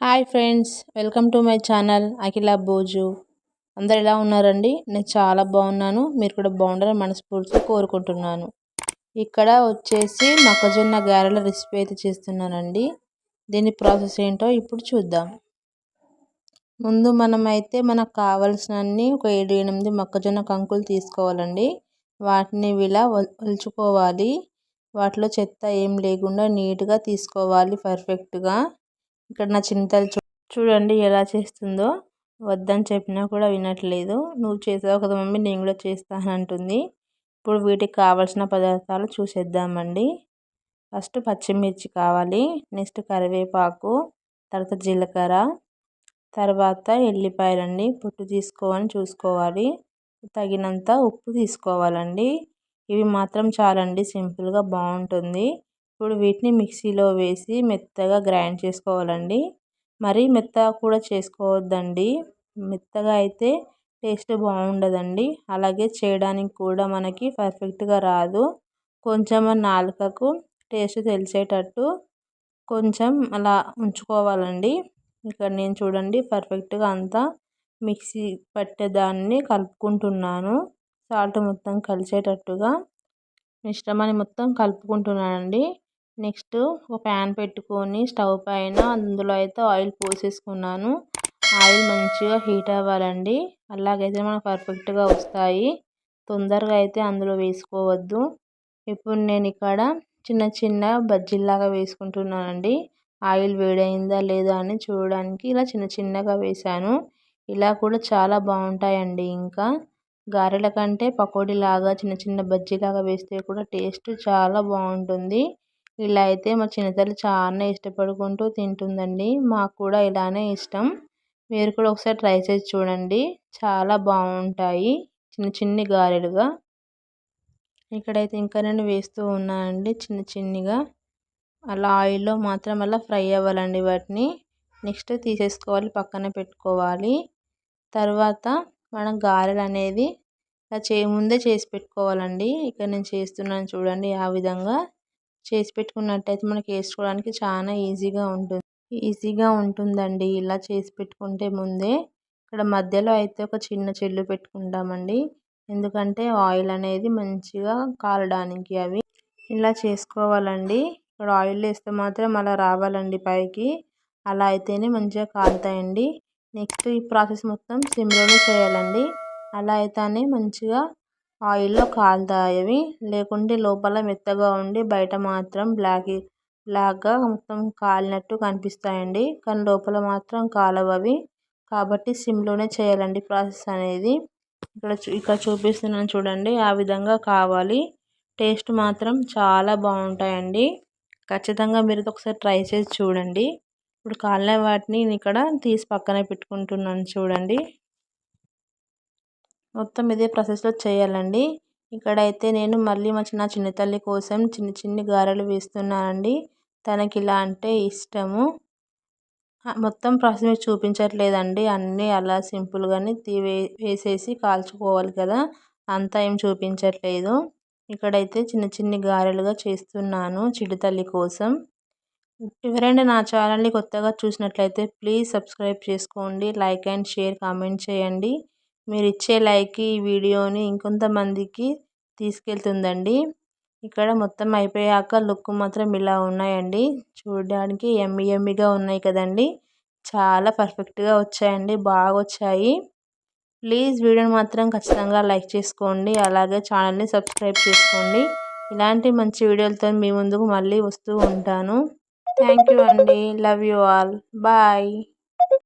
Hi friends welcome to my channel Akhila Boju. అందరు ఎలా ఉన్నారండి? నేను చాలా బాగున్నాను. మీరు కూడా బాగుండాలని మనస్ఫూర్తిగా కోరుకుంటున్నాను. ఇక్కడ వచ్చేసి మొక్కజొన్న గారెల రెసిపీ అయితే చేస్తున్నానండి. దీని ప్రాసెస్ ఏంటో ఇప్పుడు చూద్దాం. ముందు మనమైతే మనకు కావలసినన్ని ఒక ఏడు ఎనిమిది మొక్కజొన్న కంకులు తీసుకోవాలండి. వాటిని ఇలా వలుచుకోవాలి వాటిలో చెత్త ఏం లేకుండా నీట్గా తీసుకోవాలి పర్ఫెక్ట్గా ఇక్కడ నా చింతలు చూడండి ఎలా చేస్తుందో. వద్దని చెప్పినా కూడా వినట్లేదు. నువ్వు చేసావు కదా మమ్మీ నేను కూడా చేస్తాను అంటుంది. ఇప్పుడు వీటికి కావాల్సిన పదార్థాలు చూసేద్దామండి. ఫస్ట్ పచ్చిమిర్చి కావాలి. నెక్స్ట్ కరివేపాకు తర్వాత జీలకర్ర తర్వాత ఎల్లిపాయలండి. పొట్టు తీసుకోవాలని చూసుకోవాలి. తగినంత ఉప్పు తీసుకోవాలండి. ఇవి మాత్రం చాలండి సింపుల్గా బాగుంటుంది. ఇప్పుడు వీటిని మిక్సీలో వేసి మెత్తగా గ్రైండ్ చేసుకోవాలండి. మరీ మెత్తగా కూడా చేసుకోవద్దండి. మెత్తగా అయితే టేస్ట్ బాగుండదండి. అలాగే చేయడానికి కూడా మనకి పర్ఫెక్ట్గా రాదు. కొంచెం నాలుకకు టేస్ట్ తెలిసేటట్టు కొంచెం అలా ఉంచుకోవాలండి. ఇక్కడ నేను చూడండి పర్ఫెక్ట్గా అంతా మిక్సీ పట్టేదాన్ని కలుపుకుంటున్నాను. సాల్ట్ మొత్తం కలిసేటట్టుగా మిశ్రమాన్ని మొత్తం కలుపుకుంటున్నానండి. నెక్స్ట్ ఒక ప్యాన్ పెట్టుకొని స్టవ్ పైన అందులో అయితే ఆయిల్ పోసేసుకున్నాను. ఆయిల్ మంచిగా హీట్ అవ్వాలండి. అలాగైతే మనకు పర్ఫెక్ట్గా వస్తాయి. తొందరగా అయితే అందులో వేసుకోవద్దు. ఇప్పుడు నేను ఇక్కడ చిన్న చిన్న బజ్జీలాగా వేసుకుంటున్నానండి. ఆయిల్ వేడైందా లేదా అని చూడడానికి ఇలా చిన్న చిన్నగా వేసాను ఇలా కూడా చాలా బాగుంటాయండి ఇంకా. గారెల కంటే పకోడీలాగా చిన్న చిన్న బజ్జీలాగా వేస్తే కూడా టేస్ట్ చాలా బాగుంటుంది. ఇలా అయితే మా చిన్నతల్లి చాలా ఇష్టపడుకుంటూ తింటుందండి. మాకు కూడా ఇలానే ఇష్టం. మీరు కూడా ఒకసారి ట్రై చేసి చూడండి. చాలా బాగుంటాయి. చిన్న చిన్ని గారెలుగా. ఇక్కడైతే ఇంకా నేను వేస్తూ ఉన్నానండి చిన్న చిన్నగా. అలా ఆయిల్లో మాత్రం అలా ఫ్రై అవ్వాలండి వాటిని. నెక్స్ట్ తీసేసుకోవాలి పక్కన పెట్టుకోవాలి. తర్వాత మనం గారెలు అనేది చే ముందే చేసి పెట్టుకోవాలండి. ఇక్కడ నేను చేస్తున్నాను చూడండి ఆ విధంగా. చేసి పెట్టుకున్నట్టయితే మనకి వేసుకోవడానికి చాలా ఈజీగా ఉంటుంది. ఈజీగా ఉంటుందండి. ఇలా చేసి పెట్టుకుంటే ముందే ఇక్కడ మధ్యలో అయితే ఒక చిన్న చెల్లు పెట్టుకుంటామండి. ఎందుకంటే ఆయిల్ అనేది మంచిగా కాలడానికి అవి. ఇలా చేసుకోవాలండి. ఇక్కడ ఆయిల్ వేస్తే మాత్రం అలా రావాలండి పైకి. అలా అయితేనే మంచిగా కాలుతాయండి. నెక్స్ట్ ఈ ప్రాసెస్ మొత్తం సిమ్లోనే చేయాలండి. అలా అయితేనే మంచిగా ఆయిల్లో కాలుతాయి లేకుంటే లోపల మెత్తగా ఉండి బయట మాత్రం బ్లాక్ బ్లాక్గా మొత్తం కాలినట్టు కనిపిస్తాయండి. కానీ లోపల మాత్రం కాలవు అవి కాబట్టి సిమ్లోనే చేయాలండి ప్రాసెస్ అనేది. ఇక్కడ ఇక్కడ చూపిస్తున్నాను చూడండి. ఆ విధంగా కావాలి. టేస్ట్ మాత్రం చాలా బాగుంటాయండి. ఖచ్చితంగా మీరు ఒకసారి ట్రై చేసి చూడండి. ఇప్పుడు కాలిన వాటిని ఇక్కడ తీసి పక్కన పెట్టుకుంటున్నాను చూడండి. మొత్తం ఇదే ప్రాసెస్లో చేయాలండి. ఇక్కడైతే నేను మళ్ళీ మా చిన్న చిన్న తల్లి కోసం చిన్న చిన్ని గారెలు వేస్తున్నానండి. తనకి ఇలా అంటే ఇష్టము. మొత్తం ప్రాసెస్ చూపించట్లేదండి. అన్నీ అలా సింపుల్గానే తీవే వేసేసి కాల్చుకోవాలి కదా. అంతా ఏం చూపించట్లేదు. ఇక్కడైతే చిన్న చిన్ని గారెలుగా చేస్తున్నాను చిడితల్లి కోసం. ఎవరైనా నా ఛానల్ని కొత్తగా చూసినట్లయితే ప్లీజ్ సబ్స్క్రైబ్ చేసుకోండి. లైక్ అండ్ షేర్ కామెంట్ చేయండి. మీరు ఇచ్చే లైక్ ఈ వీడియోని ఇంకొంతమందికి తీసుకెళ్తుందండి. ఇక్కడ మొత్తం అయిపోయాక లుక్ మాత్రం ఇలా ఉన్నాయండి. చూడడానికి ఎమ్మి ఎమ్మిగా ఉన్నాయి కదండి. చాలా పర్ఫెక్ట్గా వచ్చాయండి. బాగా వచ్చాయి ప్లీజ్ వీడియోని మాత్రం ఖచ్చితంగా లైక్ చేసుకోండి. అలాగే ఛానల్ని సబ్స్క్రైబ్ చేసుకోండి. ఇలాంటి మంచి వీడియోలతో మీ ముందుకు మళ్ళీ వస్తూ ఉంటాను. థ్యాంక్ యూ అండి. Love you all. బాయ్.